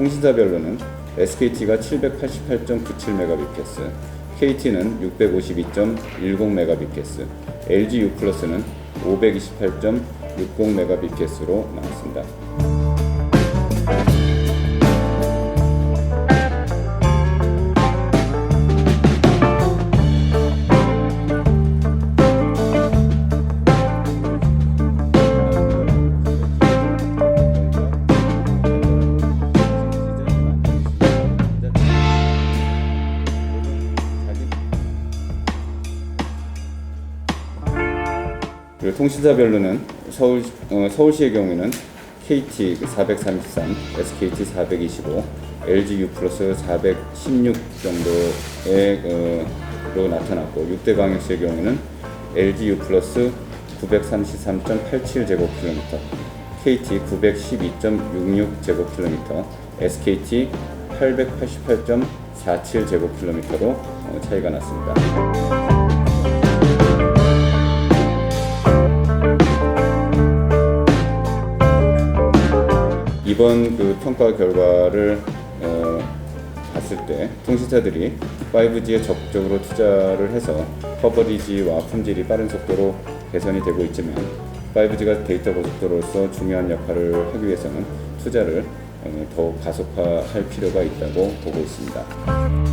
통신사별로는 SKT가 788.97Mbps, KT는 652.10Mbps, LG U+는 528.60Mbps로 나왔습니다. 그리고 통신사별로는 서울 어, 서울시의 경우에는 KT 433, SKT 425, LG U 플러스 416 정도의 어, 로 나타났고 6대 광역시의 경우에는 LG U 플러스 933.87 제곱킬로미터, KT 912.66 제곱킬로미터, SKT 888.47 제곱킬로미터로 어, 차이가 났습니다. 이번 그 평가 결과를 어, 봤을 때 통신사들이 5G에 적극적으로 투자를 해서 커버리지와 품질이 빠른 속도로 개선이 되고 있지만 5G가 데이터 고속도로로서 중요한 역할을 하기 위해서는 투자를 어, 더욱 가속화할 필요가 있다고 보고 있습니다.